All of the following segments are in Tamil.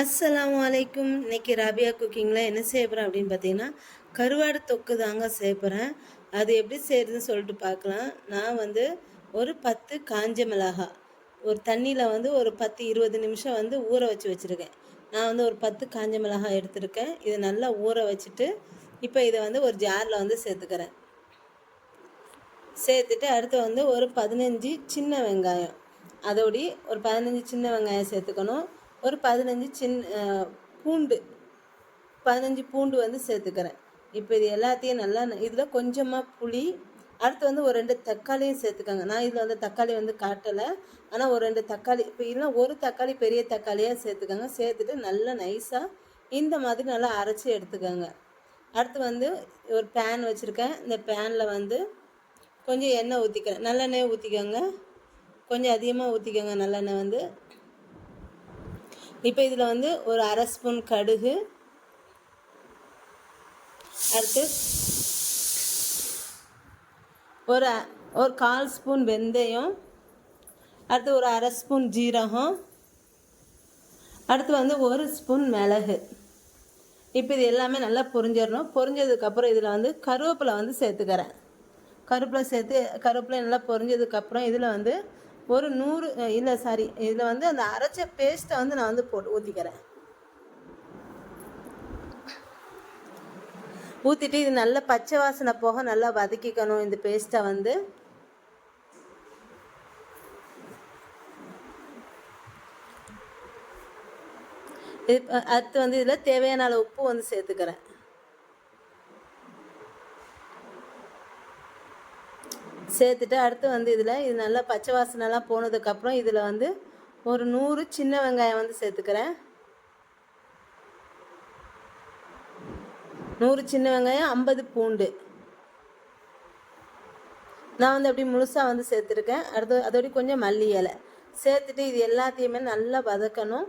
அஸ்ஸலாமு அலைக்கும். இன்னைக்கு ராபியா குக்கிங்கில் என்ன செய்ய போகிறேன் அப்படின்னு பார்த்தீங்கன்னா கருவாடு தொக்கு தாங்க செய்ய போகிறேன் அது எப்படி செய்யறதுன்னு சொல்லிட்டு பார்க்கலாம் நான் வந்து ஒரு பத்து காஞ்ச மிளகா ஒரு தண்ணியில் வந்து ஒரு பத்து இருபது நிமிஷம் வந்து ஊற வச்சு வச்சுருக்கேன். நான் வந்து ஒரு பத்து காஞ்ச மிளகா எடுத்திருக்கேன். இதை நல்லா ஊற வச்சுட்டு இப்போ இதை வந்து ஒரு ஜாரில் வந்து சேர்த்துக்கிறேன். சேர்த்துட்டு அடுத்து வந்து ஒரு பதினஞ்சு சின்ன வெங்காயம். அதோடி ஒரு பதினஞ்சு சின்ன வெங்காயம் சேர்த்துக்கணும். ஒரு பதினஞ்சு சின்ன பூண்டு. பதினஞ்சு பூண்டு வந்து சேர்த்துக்கிறேன். இப்போ இது எல்லாத்தையும் நல்லா இதில் கொஞ்சமாக புளி அடுத்து வந்து ஒரு ரெண்டு தக்காளியும் சேர்த்துக்கோங்க. நான் இதில் வந்து தக்காளி வந்து காட்டலை. ஆனால் ஒரு ரெண்டு தக்காளி இப்போ இல்லைனா ஒரு தக்காளி பெரிய தக்காளியாக சேர்த்துக்கோங்க. சேர்த்துட்டு நல்லா நைஸாக இந்த மாதிரி நல்லா அரைச்சி எடுத்துக்கோங்க. அடுத்து வந்து ஒரு பேன் வச்சுருக்கேன். இந்த பேனில் வந்து கொஞ்சம் எண்ணெய் ஊற்றிக்கிறேன் நல்லெண்ணெய் ஊற்றிக்கோங்க கொஞ்சம் அதிகமாக ஊற்றிக்கோங்க நல்லெண்ணெய் வந்து. இப்போ இதில் வந்து ஒரு அரை ஸ்பூன் கடுகு. அடுத்து ஒரு ஒரு கால் ஸ்பூன் வெந்தயம். அடுத்து ஒரு அரை ஸ்பூன் ஜீரகம். அடுத்து வந்து ஒரு ஸ்பூன் மிளகு. இப்போ இது எல்லாமே நல்லா பொரிஞ்சிடணும். பொரிஞ்சதுக்கப்புறம் இதில் வந்து கருவேப்பிலை வந்து சேர்த்துக்கிறேன். கருவேப்பிலை சேர்த்து கருவேப்பிலை நல்லா பொரிஞ்சதுக்கப்புறம் இதில் வந்து ஒரு நூறு இல்லை சாரி இதில் வந்து அந்த அரைச்ச பேஸ்ட்டை வந்து நான் வந்து போட்டு ஊற்றிக்கிறேன் ஊற்றிட்டு இது நல்ல பச்சை வாசனை போக நல்லா வதக்கிக்கணும் இந்த பேஸ்ட்டை வந்து. இது அடுத்து வந்து இதில் தேவையான அளவு உப்பு வந்து சேர்த்துக்கிறேன். சேர்த்துட்டு அடுத்து வந்து இதில் இது நல்லா பச்சை வாசனைலாம் போனதுக்கப்புறம் இதில் வந்து ஒரு நூறு சின்ன வெங்காயம் வந்து சேர்த்துக்கிறேன். நூறு சின்ன வெங்காயம் ஐம்பது பூண்டு. நான் வந்து அப்படி முழுசாக வந்து சேர்த்துருக்கேன். அடுத்து அதோடய கொஞ்சம் மல்லி இலை. சேர்த்துட்டு இது எல்லாத்தையுமே நல்லா வதக்கணும்.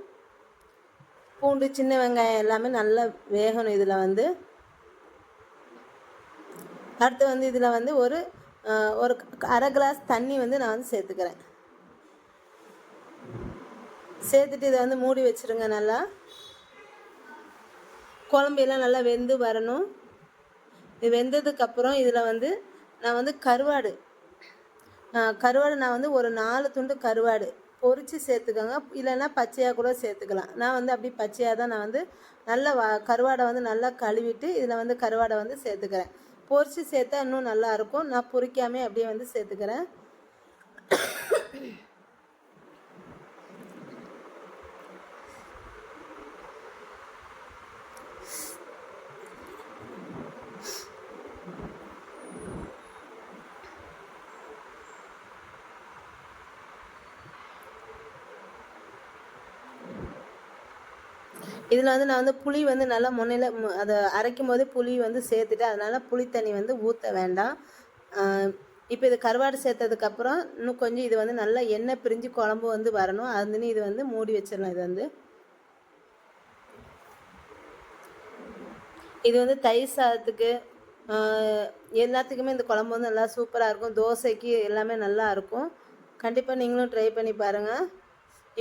பூண்டு சின்ன வெங்காயம் எல்லாமே நல்லா வேகணும் இதில் வந்து. அடுத்து வந்து இதில் வந்து ஒரு ஒரு அரை கிளாஸ் தண்ணி வந்து நான் வந்து சேர்த்துக்கிறேன். சேர்த்துட்டு இதை வந்து மூடி வச்சுருங்க நல்லா. குழம்பு எல்லாம் நல்லா வெந்து வரணும். இது வெந்ததுக்கப்புறம் இதில் வந்து நான் வந்து கருவாடு. கருவாடு நான் வந்து ஒரு நாலு துண்டு கருவாடு பொறிச்சு சேர்த்துக்கோங்க. இல்லைன்னா பச்சையாக கூட சேர்த்துக்கலாம். நான் வந்து அப்படி பச்சையாக தான் நான் வந்து நல்லா வ கருவாடை வந்து நல்லா கழுவிட்டு இதில் வந்து கருவாடை வந்து சேர்த்துக்கிறேன். பொரித்து சேர்த்தா இன்னும் நல்லாயிருக்கும் நான் பொரிக்காமே அப்படியே வந்து சேர்த்துக்கிறேன். இதில் வந்து நான் வந்து புளி வந்து நல்லா முன்னையில் அதை அரைக்கும் போது புளி வந்து சேர்த்துட்டு அதனால் புளி தண்ணி வந்து ஊற்ற வேண்டாம். இப்போ இது கருவாடு சேர்த்ததுக்கப்புறம் இன்னும் கொஞ்சம் இது வந்து நல்லா எண்ணெய் பிரிஞ்சு குழம்பு வந்து வரணும். அதுன்னு இது வந்து மூடி வச்சிடலாம் இது வந்து. இது வந்து தயிர் சாதத்துக்கு எல்லாத்துக்குமே இந்த குழம்பு வந்து நல்லா சூப்பராக இருக்கும். தோசைக்கு எல்லாமே நல்லா இருக்கும். கண்டிப்பாக நீங்களும் ட்ரை பண்ணி பாருங்கள்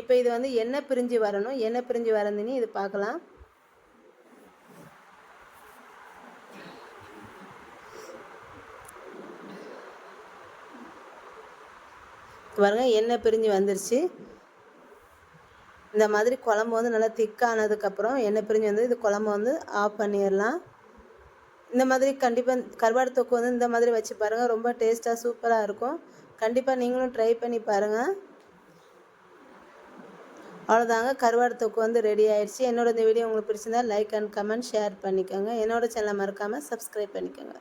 இப்போ இது வந்து என்ன பிரிஞ்சு வரணும்? என்ன பிரிஞ்சு வரந்துன்னு இது பார்க்கலாம். பாருங்க எண்ணெய் பிரிஞ்சு வந்துருச்சு. இந்த மாதிரி குழம்பு வந்து நல்லா திக்கானதுக்கப்புறம் எண்ணெய் பிரிஞ்சு வந்து இது குழம்பு வந்து ஆஃப் பண்ணிடலாம். இந்த மாதிரி கண்டிப்பாக கருவாடு தொக்கு வந்து இந்த மாதிரி வச்சு பாருங்கள் ரொம்ப டேஸ்ட்டாக சூப்பராக இருக்கும். கண்டிப்பாக நீங்களும் ட்ரை பண்ணி பாருங்கள் அவ்வளோதாங்க கருவாடு தொக்கு வந்து ரெடி ஆயிடுச்சு. என்னோட இந்த வீடியோ உங்களுக்கு பிடிச்சிருந்தா லைக் அண்ட் கமெண்ட் ஷேர் பண்ணிக்கோங்க. என்னோட சேனலை மறக்காமல் சப்ஸ்கிரைப் பண்ணிக்கோங்க.